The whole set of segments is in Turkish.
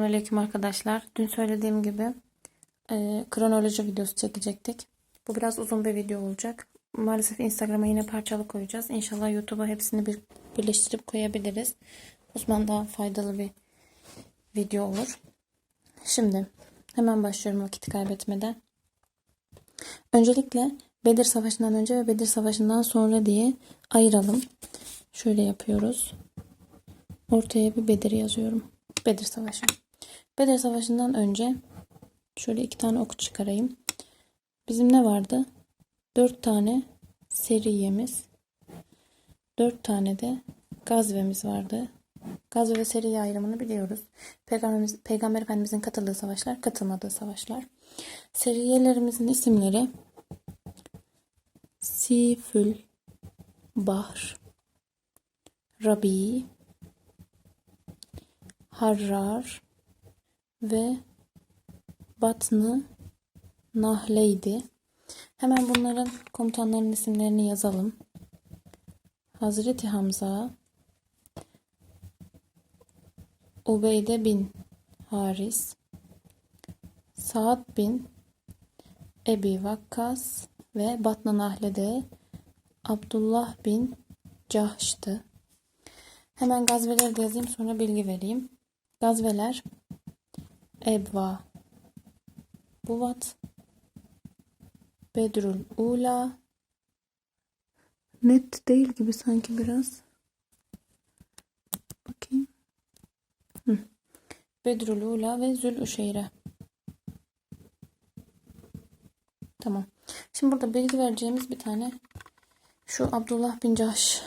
Selamünaleyküm arkadaşlar. Dün söylediğim gibi e, kronoloji videosu çekecektik. Bu biraz uzun bir video olacak. Maalesef Instagram'a yine parçalı koyacağız. İnşallah YouTube'a hepsini bir, birleştirip koyabiliriz. O zaman daha faydalı bir video olur. Şimdi hemen başlıyorum vakit kaybetmeden. Öncelikle Bedir Savaşı'ndan önce ve Bedir Savaşı'ndan sonra diye ayıralım. Şöyle yapıyoruz. Ortaya bir Bedir yazıyorum. Bedir Savaşı. Bedir Savaşı'ndan önce şöyle iki tane ok çıkarayım. Bizim ne vardı? Dört tane seriyemiz. Dört tane de gazvemiz vardı. Gazve ve seriye ayrımını biliyoruz. Peygamberimiz, Peygamber Efendimizin katıldığı savaşlar, katılmadığı savaşlar. Seriyelerimizin isimleri Sifül Bahr Rabi Harrar ve Batnı Nahleydi. Hemen bunların komutanların isimlerini yazalım. Hazreti Hamza, Ubeyde bin Haris, Saad bin Ebi Vakkas ve Batna Nahle'de Abdullah bin Cahş'tı. Hemen gazveleri de yazayım sonra bilgi vereyim. Gazveler Ebva Buvat Bedrül Ula Net değil gibi sanki biraz. Bakayım. Hı. Bedrül Ula ve Zül Üşeyre. Tamam. Şimdi burada bilgi vereceğimiz bir tane şu Abdullah bin Cahş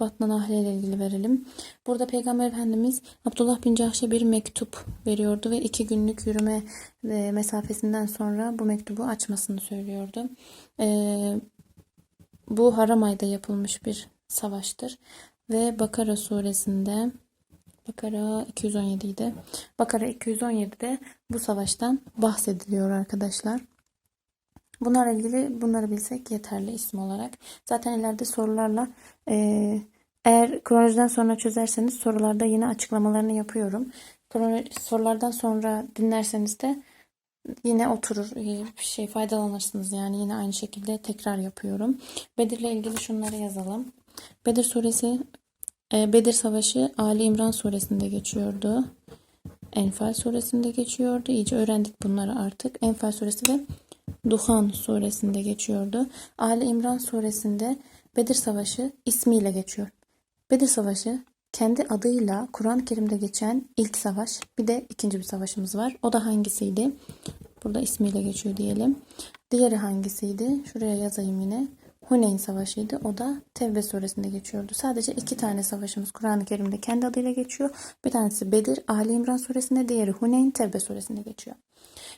Batman Ahle ile ilgili verelim. Burada Peygamber Efendimiz Abdullah bin Cahş'e bir mektup veriyordu ve iki günlük yürüme e, mesafesinden sonra bu mektubu açmasını söylüyordu. Ee, bu haram ayda yapılmış bir savaştır ve Bakara suresinde Bakara 217 idi. Bakara 217'de bu savaştan bahsediliyor arkadaşlar. Bunlarla ilgili bunları bilsek yeterli isim olarak. Zaten ileride sorularla e, eğer kronolojiden sonra çözerseniz sorularda yine açıklamalarını yapıyorum. Kronoloji, sorulardan sonra dinlerseniz de yine oturur bir şey faydalanırsınız yani yine aynı şekilde tekrar yapıyorum. Bedir'le ilgili şunları yazalım. Bedir suresi e, Bedir Savaşı Ali İmran suresinde geçiyordu. Enfal suresinde geçiyordu. İyice öğrendik bunları artık. Enfal suresi ve Duhan suresinde geçiyordu. Ali İmran suresinde Bedir Savaşı ismiyle geçiyor. Bedir Savaşı kendi adıyla Kur'an-ı Kerim'de geçen ilk savaş. Bir de ikinci bir savaşımız var. O da hangisiydi? Burada ismiyle geçiyor diyelim. Diğeri hangisiydi? Şuraya yazayım yine. Huneyn Savaşı'ydı. O da Tevbe suresinde geçiyordu. Sadece iki tane savaşımız Kur'an-ı Kerim'de kendi adıyla geçiyor. Bir tanesi Bedir, Ali İmran suresinde, diğeri Huneyn, Tevbe suresinde geçiyor.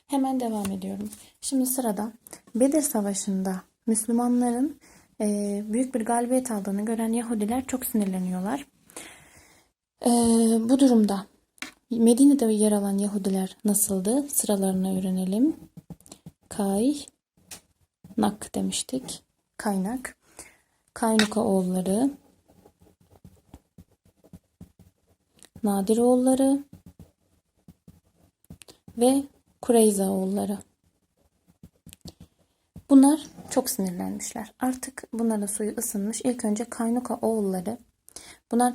Hemen devam ediyorum. Şimdi sırada Bedir Savaşı'nda Müslümanların e, büyük bir galibiyet aldığını gören Yahudiler çok sinirleniyorlar. E, bu durumda Medine'de yer alan Yahudiler nasıldı? Sıralarını öğrenelim. Kay, Nak demiştik. Kaynak. Kaynuka oğulları. Nadir oğulları. Ve Kureyza oğulları. Bunlar çok sinirlenmişler. Artık bunların suyu ısınmış. İlk önce Kaynuka oğulları. Bunlar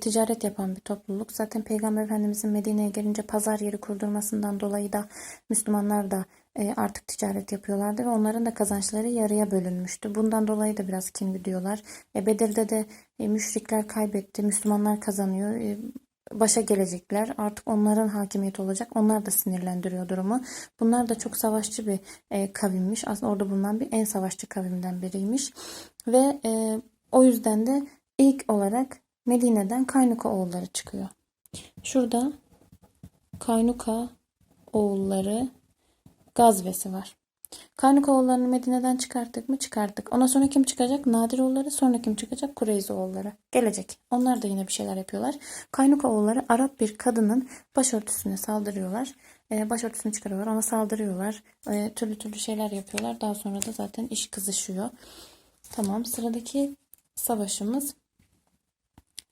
ticaret yapan bir topluluk. Zaten Peygamber Efendimizin Medine'ye gelince pazar yeri kurdurmasından dolayı da Müslümanlar da artık ticaret yapıyorlardı ve onların da kazançları yarıya bölünmüştü. Bundan dolayı da biraz kin gidiyorlar. E, Bedir'de de e, müşrikler kaybetti, Müslümanlar kazanıyor. E, başa gelecekler. Artık onların hakimiyeti olacak. Onlar da sinirlendiriyor durumu. Bunlar da çok savaşçı bir e, kavimmiş. Aslında orada bulunan bir en savaşçı kavimden biriymiş. Ve e, o yüzden de ilk olarak Medine'den Kaynuka oğulları çıkıyor. Şurada Kaynuka oğulları gazvesi var. Karnikoğullarını Medine'den çıkarttık mı? Çıkarttık. Ondan sonra kim çıkacak? Nadiroğulları. Sonra kim çıkacak? Kureyzoğulları. Gelecek. Onlar da yine bir şeyler yapıyorlar. Kaynukoğulları Arap bir kadının başörtüsüne saldırıyorlar. Ee, başörtüsünü çıkarıyorlar. Ona saldırıyorlar. Ee, türlü türlü şeyler yapıyorlar. Daha sonra da zaten iş kızışıyor. Tamam. Sıradaki savaşımız.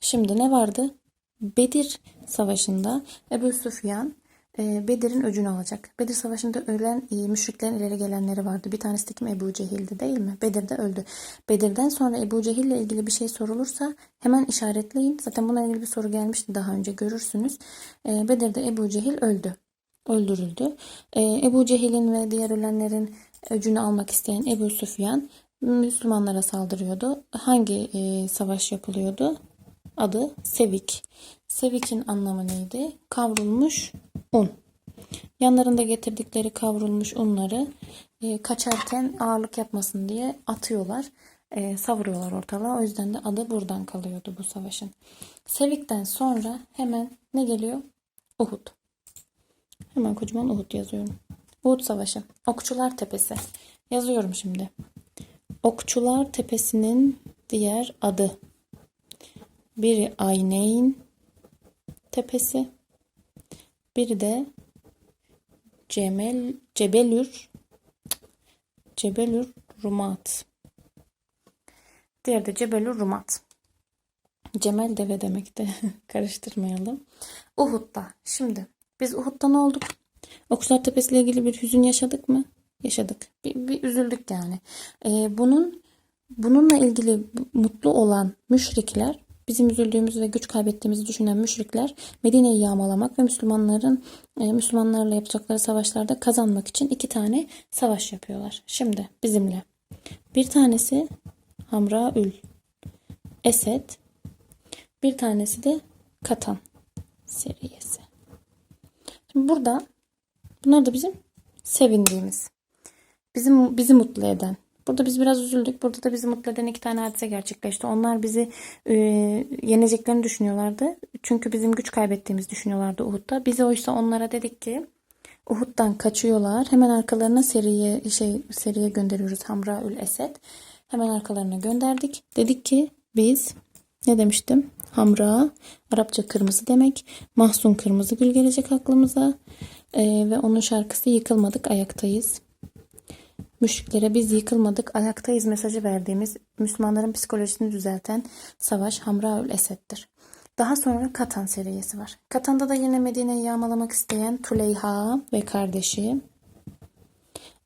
Şimdi ne vardı? Bedir Savaşı'nda Ebu Süfyan Bedir'in öcünü alacak. Bedir Savaşı'nda ölen e, müşriklerin ileri gelenleri vardı. Bir tanesi de kim? Ebu Cehil'di değil mi? Bedir'de öldü. Bedir'den sonra Ebu Cehil'le ilgili bir şey sorulursa hemen işaretleyin. Zaten buna ilgili bir soru gelmişti daha önce görürsünüz. E, Bedir'de Ebu Cehil öldü. Öldürüldü. E, Ebu Cehil'in ve diğer ölenlerin öcünü almak isteyen Ebu Süfyan Müslümanlara saldırıyordu. Hangi e, savaş yapılıyordu? Adı Sevik. Sevik'in anlamı neydi? Kavrulmuş un. Yanlarında getirdikleri kavrulmuş unları e, kaçarken ağırlık yapmasın diye atıyorlar. E, savuruyorlar ortalığa. O yüzden de adı buradan kalıyordu bu savaşın. Sevik'ten sonra hemen ne geliyor? Uhud. Hemen kocaman Uhud yazıyorum. Uhud Savaşı. Okçular Tepesi. Yazıyorum şimdi. Okçular Tepesi'nin diğer adı. Biri Ayneyn Tepesi. Biri de Cemel, Cebelür Cebelür Rumat. Diğeri de Cebelür Rumat. Cemel deve demekti. Karıştırmayalım. Uhud'da. Şimdi biz Uhud'da ne olduk? Okçular Tepesi ile ilgili bir hüzün yaşadık mı? Yaşadık. Bir, bir üzüldük yani. Ee, bunun bununla ilgili mutlu olan müşrikler bizim üzüldüğümüzü ve güç kaybettiğimizi düşünen müşrikler Medine'yi yağmalamak ve Müslümanların e, Müslümanlarla yapacakları savaşlarda kazanmak için iki tane savaş yapıyorlar. Şimdi bizimle. Bir tanesi Hamraül Esed, bir tanesi de Katan seriyesi. Şimdi burada bunlar da bizim sevindiğimiz, bizim bizi mutlu eden, Burada biz biraz üzüldük. Burada da bizi mutlu eden iki tane hadise gerçekleşti. Onlar bizi e, yeneceklerini düşünüyorlardı. Çünkü bizim güç kaybettiğimizi düşünüyorlardı Uhud'da. Biz oysa onlara dedik ki Uhud'dan kaçıyorlar. Hemen arkalarına seriye şey seriye gönderiyoruz Hamraül Esed. Hemen arkalarına gönderdik. Dedik ki biz ne demiştim? Hamra Arapça kırmızı demek. Mahzun kırmızı gül gelecek aklımıza. Ee, ve onun şarkısı yıkılmadık ayaktayız. Müşriklere biz yıkılmadık, ayaktayız mesajı verdiğimiz Müslümanların psikolojisini düzelten savaş Hamraül Esed'dir. Daha sonra Katan seriyesi var. Katan'da da yine Medine'yi yağmalamak isteyen Tuleyha ve kardeşi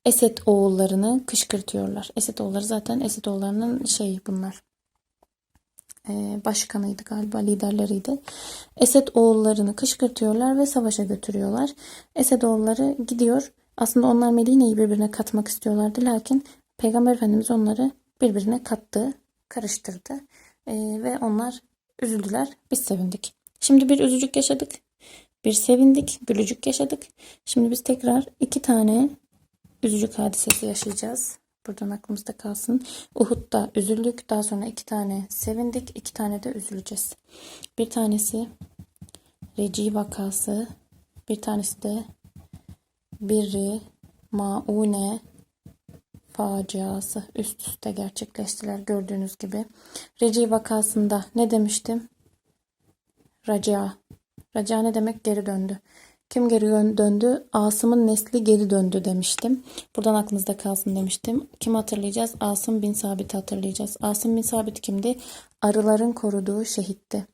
Esed oğullarını kışkırtıyorlar. Esed oğulları zaten Esed oğullarının şeyi bunlar. Ee, başkanıydı galiba liderleriydi. Esed oğullarını kışkırtıyorlar ve savaşa götürüyorlar. Esed oğulları gidiyor aslında onlar Medine'yi birbirine katmak istiyorlardı. Lakin Peygamber Efendimiz onları birbirine kattı, karıştırdı. Ee, ve onlar üzüldüler. Biz sevindik. Şimdi bir üzücük yaşadık. Bir sevindik, gülücük yaşadık. Şimdi biz tekrar iki tane üzücük hadisesi yaşayacağız. Buradan aklımızda kalsın. Uhud'da üzüldük. Daha sonra iki tane sevindik. iki tane de üzüleceğiz. Bir tanesi Reci vakası. Bir tanesi de biri maune faciası üst üste gerçekleştiler gördüğünüz gibi. Reci vakasında ne demiştim? Raca. Raca ne demek? Geri döndü. Kim geri döndü? Asım'ın nesli geri döndü demiştim. Buradan aklınızda kalsın demiştim. Kim hatırlayacağız? Asım bin Sabit hatırlayacağız. Asım bin Sabit kimdi? Arıların koruduğu şehitti.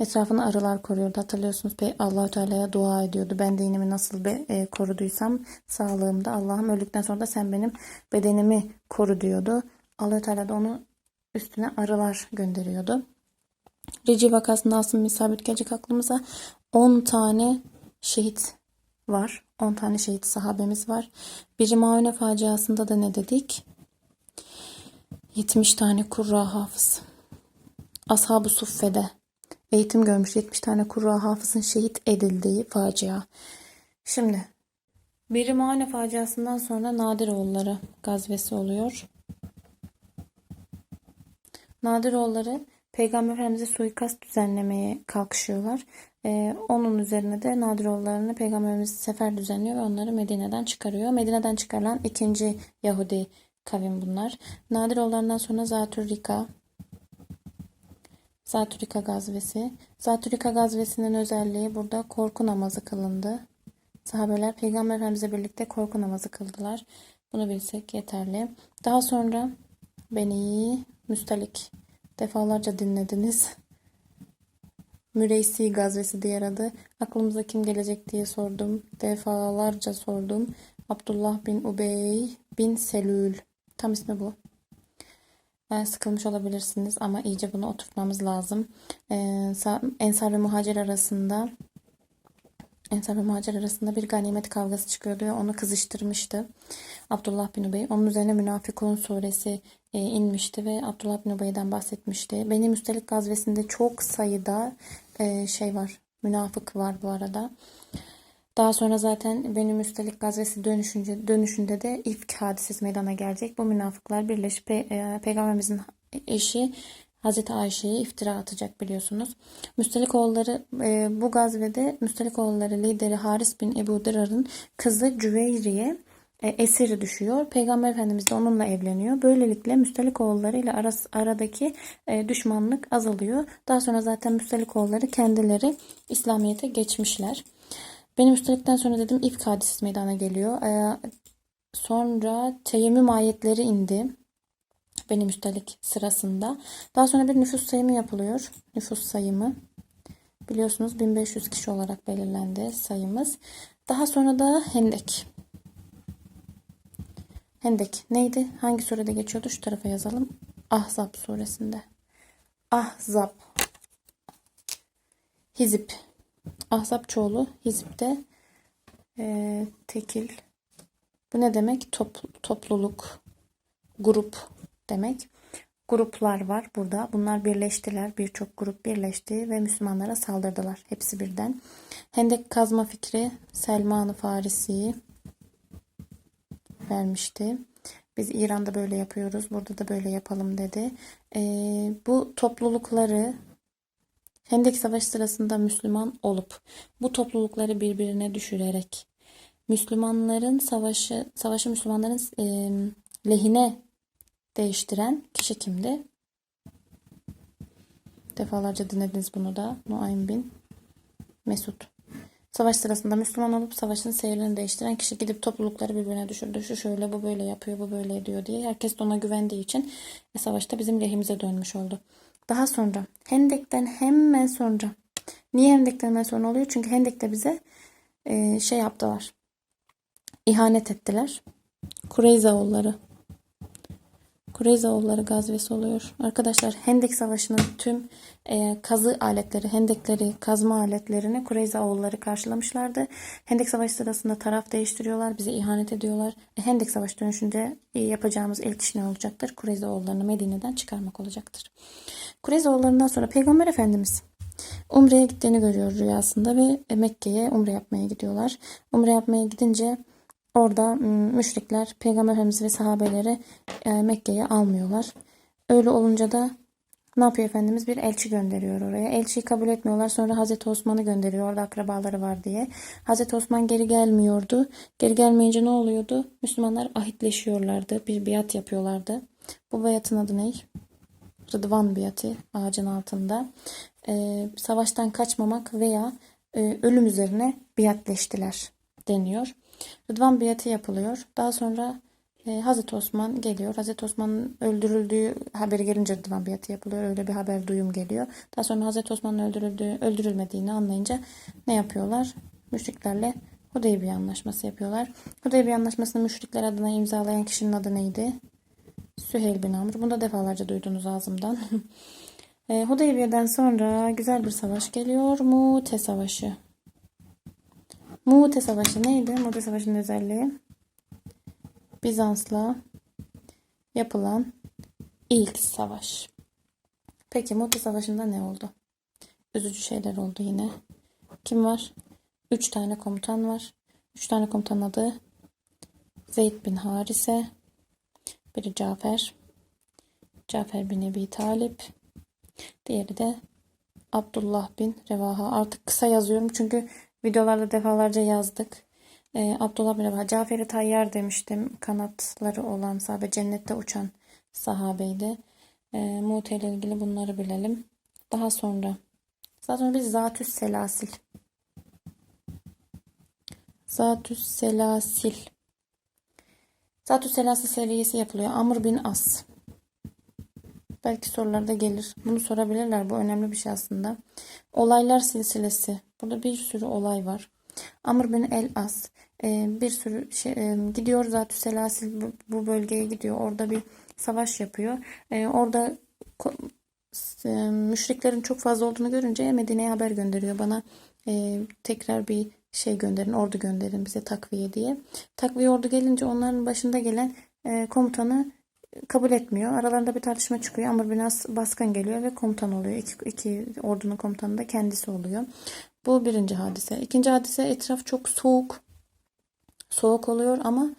Etrafını arılar koruyordu. Hatırlıyorsunuz allah Teala'ya dua ediyordu. Ben dinimi nasıl be, e, koruduysam sağlığımda Allah'ım öldükten sonra da sen benim bedenimi koru diyordu. allah Teala da onu üstüne arılar gönderiyordu. Reci vakasında Asım bin Sabit gelecek aklımıza 10 tane şehit var. 10 tane şehit sahabemiz var. Biri Maune faciasında da ne dedik? 70 tane kurra hafız. Ashab-ı Suffe'de eğitim görmüş 70 tane Kurra hafızın şehit edildiği facia. Şimdi Birimhane faciasından sonra Nadiroğulları gazvesi oluyor. Nadiroğulları Peygamber Efendimiz'e suikast düzenlemeye kalkışıyorlar. Ee, onun üzerine de Nadiroğullarını Peygamberimiz sefer düzenliyor ve onları Medine'den çıkarıyor. Medine'den çıkarılan ikinci Yahudi kavim bunlar. Nadiroğullarından sonra Zatürrika, Zatürika gazvesi. Zatürika gazvesinin özelliği burada korku namazı kılındı. Sahabeler Peygamber Efendimizle birlikte korku namazı kıldılar. Bunu bilsek yeterli. Daha sonra Beni Müstalik defalarca dinlediniz. Müreysi gazvesi diğer adı. Aklımıza kim gelecek diye sordum. Defalarca sordum. Abdullah bin Ubey bin Selül. Tam ismi bu. Sıkılmış olabilirsiniz ama iyice bunu oturtmamız lazım. Sa- Ensar ve Muhacir arasında Ensar ve Muhacir arasında bir ganimet kavgası çıkıyordu ve onu kızıştırmıştı. Abdullah bin Ubey. Onun üzerine Münafıkun suresi inmişti ve Abdullah bin Ubey'den bahsetmişti. Beni Müstelik gazvesinde çok sayıda şey var. Münafık var bu arada. Daha sonra zaten Beni Müstelik gazvesi dönüşünce, dönüşünde de ifk hadisesi meydana gelecek. Bu münafıklar birleşip Pe- e, Peygamberimizin eşi Hazreti Ayşe'ye iftira atacak biliyorsunuz. Müstelikoğulları e, bu gazvede Müstelikoğulları lideri Haris bin Ebu Dırar'ın kızı Cüveyriye e, esir düşüyor. Peygamber Efendimiz de onunla evleniyor. Böylelikle Müstelikoğulları ile aras, aradaki e, düşmanlık azalıyor. Daha sonra zaten Müstelikoğulları kendileri İslamiyet'e geçmişler. Benim üstelikten sonra dedim ifk hadisesi meydana geliyor. Ee, sonra teyemmüm ayetleri indi. Benim üstelik sırasında. Daha sonra bir nüfus sayımı yapılıyor. Nüfus sayımı. Biliyorsunuz 1500 kişi olarak belirlendi sayımız. Daha sonra da Hendek. Hendek neydi? Hangi surede geçiyordu? Şu tarafa yazalım. Ahzab suresinde. Ahzab. Hizip. Ahzab çoğulu. Hizip de eee, tekil. Bu ne demek? Top, topluluk, grup demek. Gruplar var burada. Bunlar birleştiler. Birçok grup birleşti ve Müslümanlara saldırdılar. Hepsi birden. Hendek kazma fikri Selman-ı Farisi vermişti. Biz İran'da böyle yapıyoruz. Burada da böyle yapalım dedi. Ee, bu toplulukları Hendek Savaşı sırasında Müslüman olup bu toplulukları birbirine düşürerek Müslümanların savaşı savaşı Müslümanların e, lehine değiştiren kişi kimdi? Defalarca dinlediniz bunu da. Nuaym bin Mesud. Savaş sırasında Müslüman olup savaşın seyrini değiştiren kişi gidip toplulukları birbirine düşürdü. Şu şöyle bu böyle yapıyor bu böyle ediyor diye. Herkes de ona güvendiği için e, savaşta bizim lehimize dönmüş oldu. Daha sonra Hendek'ten hemen sonra niye Hendek'ten hemen sonra oluyor? Çünkü Hendek'te bize e, şey yaptılar. İhanet ettiler. Kureyzaoğulları. Kureyzaoğulları gazvesi oluyor. Arkadaşlar Hendek Savaşı'nın tüm e, kazı aletleri, hendekleri, kazma aletlerini Kureyzaoğulları karşılamışlardı. Hendek Savaşı sırasında taraf değiştiriyorlar, bize ihanet ediyorlar. E, Hendek Savaşı dönüşünde e, yapacağımız ilk iş ne olacaktır? Kureyzaoğullarını Medine'den çıkarmak olacaktır. Kureyzaoğullarından sonra Peygamber Efendimiz Umre'ye gittiğini görüyor rüyasında ve Mekke'ye umre yapmaya gidiyorlar. Umre yapmaya gidince orada müşrikler Peygamber Efendimiz ve sahabeleri e, Mekke'ye almıyorlar. Öyle olunca da ne yapıyor Efendimiz? Bir elçi gönderiyor oraya. Elçiyi kabul etmiyorlar. Sonra Hazreti Osman'ı gönderiyor. Orada akrabaları var diye. Hazreti Osman geri gelmiyordu. Geri gelmeyince ne oluyordu? Müslümanlar ahitleşiyorlardı. Bir biat yapıyorlardı. Bu biatın adı ne? Rıdvan biatı ağacın altında. Ee, savaştan kaçmamak veya e, ölüm üzerine biatleştiler deniyor. Rıdvan biatı yapılıyor. Daha sonra e, Hazreti Osman geliyor. Hazreti Osman'ın öldürüldüğü haberi gelince Rıdvan biatı yapılıyor. Öyle bir haber duyum geliyor. Daha sonra Hazreti Osman'ın öldürüldüğü, öldürülmediğini anlayınca ne yapıyorlar? Müşriklerle Hudeybiye anlaşması yapıyorlar. Hudeybiye anlaşmasını müşrikler adına imzalayan kişinin adı neydi? Süheyl bin Amr. Bunu da defalarca duydunuz ağzımdan. e, Hudeybiye'den sonra güzel bir savaş geliyor. Mu'te Savaşı. Mu'te Savaşı neydi? Mu'te Savaşı'nın özelliği Bizans'la yapılan ilk savaş. Peki Mu'te Savaşı'nda ne oldu? Üzücü şeyler oldu yine. Kim var? Üç tane komutan var. Üç tane komutan adı Zeyd bin Harise, biri Cafer, Cafer bin Ebi Talip, diğeri de Abdullah bin Revaha. Artık kısa yazıyorum çünkü videolarda defalarca yazdık. Ee, Abdullah bin Revaha. Cafer-i Tayyar demiştim. Kanatları olan sahabe, cennette uçan sahabeydi. Ee, Mu'te ile ilgili bunları bilelim. Daha sonra zaten biz Zatüs Selasil. Zatüs Selasil. Zatüs Selasil seviyesi yapılıyor. Amr bin As. Belki sorularda gelir. Bunu sorabilirler. Bu önemli bir şey aslında. Olaylar silsilesi. Burada bir sürü olay var. Amr bin el As e, bir sürü şey e, gidiyor Zatü Selasil bu, bu bölgeye gidiyor. Orada bir savaş yapıyor. E, orada e, müşriklerin çok fazla olduğunu görünce Medine'ye haber gönderiyor bana e, tekrar bir şey gönderin, ordu gönderin bize takviye diye. Takviye ordu gelince onların başında gelen e, komutanı kabul etmiyor. Aralarında bir tartışma çıkıyor. Amr bin As baskın geliyor ve komutan oluyor. İki, iki ordunun komutanı da kendisi oluyor. Bu birinci hadise. İkinci hadise etraf çok soğuk. Soğuk oluyor ama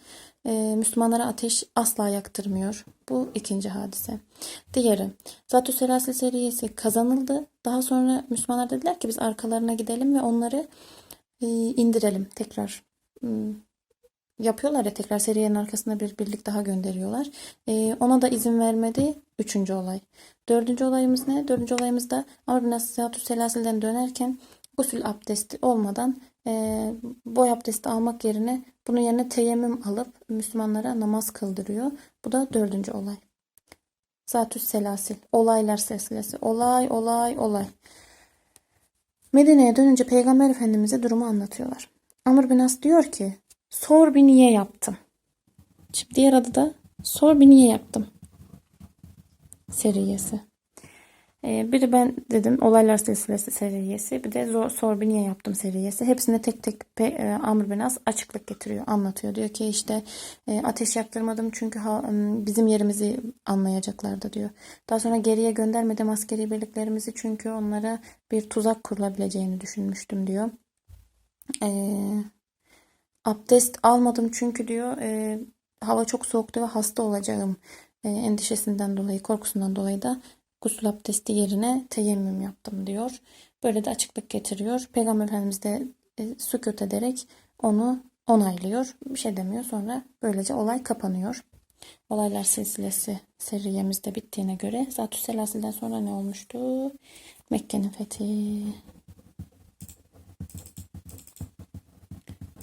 e, Müslümanlara ateş asla yaktırmıyor. Bu ikinci hadise. Diğeri, Zatü Selasil seriyesi kazanıldı. Daha sonra Müslümanlar dediler ki biz arkalarına gidelim ve onları indirelim tekrar. Hmm, yapıyorlar ya tekrar seriyenin arkasında bir birlik daha gönderiyorlar. Ee, ona da izin vermedi. Üçüncü olay. Dördüncü olayımız ne? Dördüncü olayımız da Amr bin As-Sıhhatü Selasil'den dönerken gusül abdesti olmadan e, boy abdesti almak yerine bunun yerine teyemmüm alıp Müslümanlara namaz kıldırıyor. Bu da dördüncü olay. Zatü Selasil. Olaylar silsilesi. Olay, olay, olay. Medine'ye dönünce Peygamber Efendimiz'e durumu anlatıyorlar. Amr bin As diyor ki sor bir niye yaptım. Şimdi diğer adı da sor bir niye yaptım seriyesi. Ee, biri ben dedim olaylar silsilesi seriyesi bir de zor, sor bir niye yaptım seriyesi. Hepsine tek tek Pe- e, Amr bin As açıklık getiriyor anlatıyor. Diyor ki işte e, ateş yaktırmadım çünkü ha- bizim yerimizi anlayacaklardı diyor. Daha sonra geriye göndermedim askeri birliklerimizi çünkü onlara bir tuzak kurulabileceğini düşünmüştüm diyor. Eee Abdest almadım çünkü diyor e, hava çok soğuktu ve hasta olacağım e, endişesinden dolayı, korkusundan dolayı da gusül abdesti yerine teyemmüm yaptım diyor. Böyle de açıklık getiriyor. Peygamber Efendimiz de e, sükût ederek onu onaylıyor. Bir şey demiyor. Sonra böylece olay kapanıyor. Olaylar silsilesi seriyemiz de bittiğine göre Zatü Selasil'den sonra ne olmuştu? Mekke'nin fethi.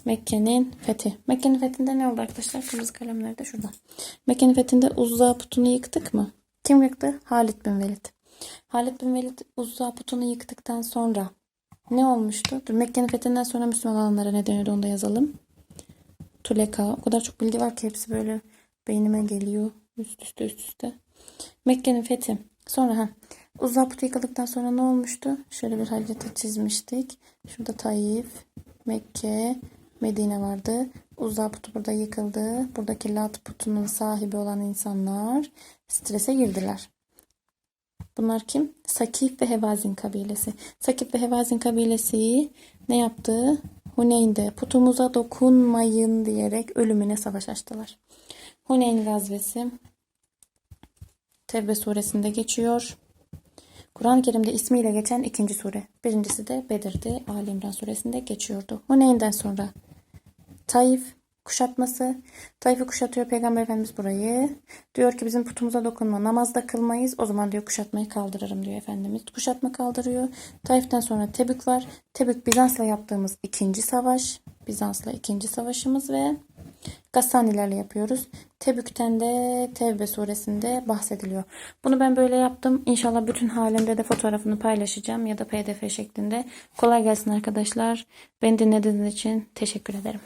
Mekke'nin fethi. Mekke'nin fethinde ne oldu arkadaşlar? Kırmızı kalemler de şurada. Mekke'nin fethinde Uzza putunu yıktık mı? Kim yıktı? Halid bin Velid. Halid bin Velid Uzza putunu yıktıktan sonra ne olmuştu? Dur, Mekke'nin fethinden sonra Müslüman olanlara ne deniyordu onu da yazalım. Tuleka. O kadar çok bilgi var ki hepsi böyle beynime geliyor. Üst üste üst üste. Mekke'nin fethi. Sonra ha. Uzza putu yıkıldıktan sonra ne olmuştu? Şöyle bir haritayı çizmiştik. Şurada Taif, Mekke, Medine vardı. Uzza putu burada yıkıldı. Buradaki Lat putunun sahibi olan insanlar strese girdiler. Bunlar kim? Sakif ve Hevazin kabilesi. Sakif ve Hevazin kabilesi ne yaptı? Huneyn'de putumuza dokunmayın diyerek ölümüne savaş açtılar. Huneyn gazvesi Tevbe suresinde geçiyor. Kur'an-ı Kerim'de ismiyle geçen ikinci sure. Birincisi de Bedir'di. Ali İmran suresinde geçiyordu. Huneyn'den sonra Taif kuşatması. Taif'i kuşatıyor Peygamber Efendimiz burayı. Diyor ki bizim putumuza dokunma. Namazda kılmayız. O zaman diyor kuşatmayı kaldırırım diyor Efendimiz. Kuşatma kaldırıyor. Taif'ten sonra Tebük var. Tebük Bizans'la yaptığımız ikinci savaş. Bizans'la ikinci savaşımız ve Gassanilerle yapıyoruz. Tebük'ten de Tevbe suresinde bahsediliyor. Bunu ben böyle yaptım. İnşallah bütün halimde de fotoğrafını paylaşacağım ya da pdf şeklinde. Kolay gelsin arkadaşlar. Beni dinlediğiniz için teşekkür ederim.